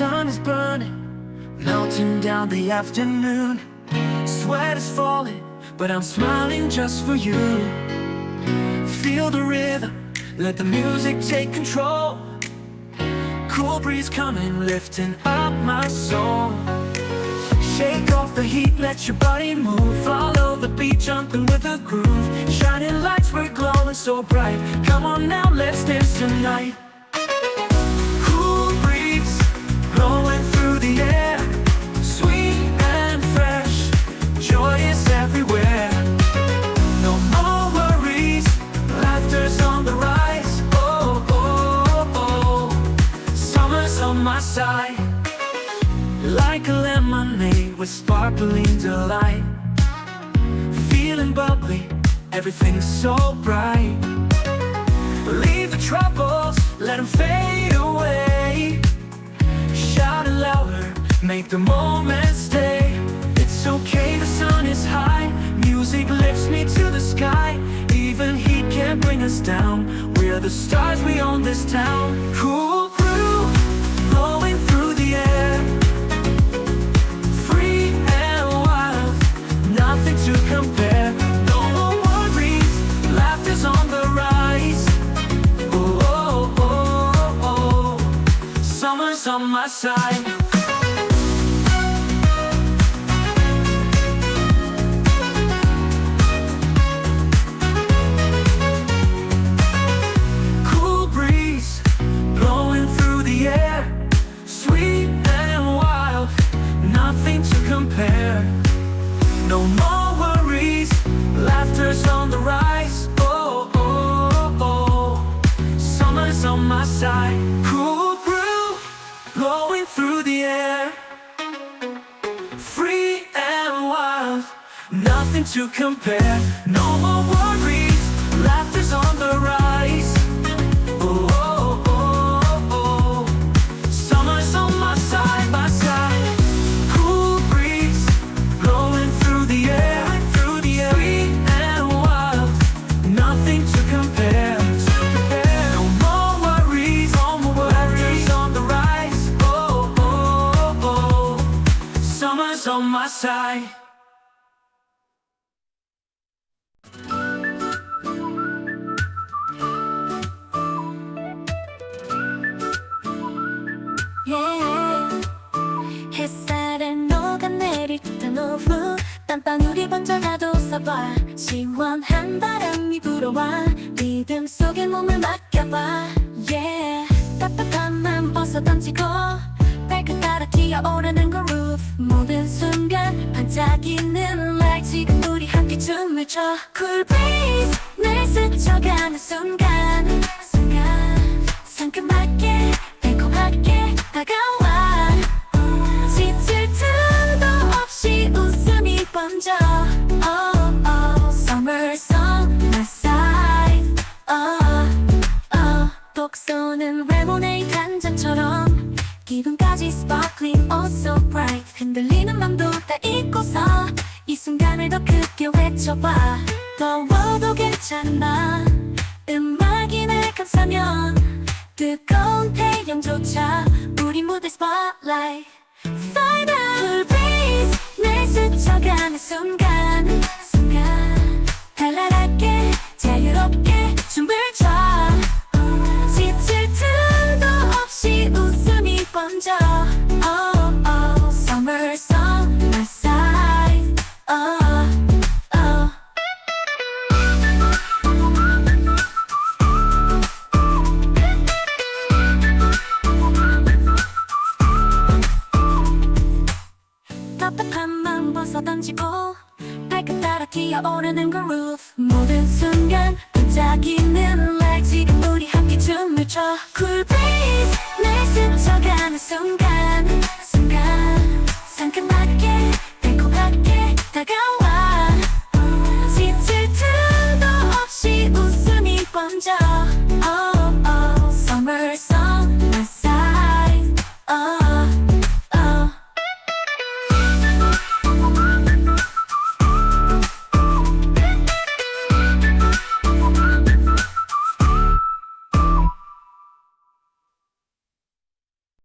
sun is burning, melting down the afternoon. Sweat is falling, but I'm smiling just for you. Feel the rhythm, let the music take control. Cool breeze coming, lifting up my soul. Shake off the heat, let your body move. Follow the beat, jumping with the groove. Shining lights, we're glowing so bright. Come on now, let's dance tonight. Like a lemonade with sparkling delight. Feeling bubbly, everything's so bright. Leave the troubles, let them fade away. Shout it louder, make the moment stay. It's okay, the sun is high. Music lifts me to the sky. Even heat can't bring us down. We're the stars, we own this town. Cool on my side. Cool breeze blowing through the air, sweet and wild, nothing to compare. No more worries, laughter's on the rise. Oh, oh, oh, oh. summer's on my side. Free and wild, nothing to compare. No more my side. 땀방울이 번져가도 써봐. 시원한 바람이 불어와. 리듬 속에 몸을 맡겨봐. Yeah. 답답함만 벗어 던지고. 발끝 따라 뛰어오르는 groove 모든 순간 반짝이는 light. 지금 우리 함께 춤을 춰. Cool breeze 날 스쳐가는 순간. 순간 상큼하게 달콤하게 다가와. 지칠 틈도 없이 웃음이 번져. Oh, oh, Summer song my side. Oh, oh. 독서는 레모네이드 한 잔처럼. 기분까지 sparkling oh so bright 흔들리는 맘도 다 잊고서 이 순간을 더 크게 외쳐봐. 더워도 괜찮아. 음악이 날 감싸면 뜨거운 태양조차 우리 무대 spotlight. Find out. Breeze 날 스쳐가는 순간 뛰어오르는 그룹. 모든 순간 반짝이는 날 지금 우리 함께 춤을 춰. Cool breeze 날 스쳐가는 순간.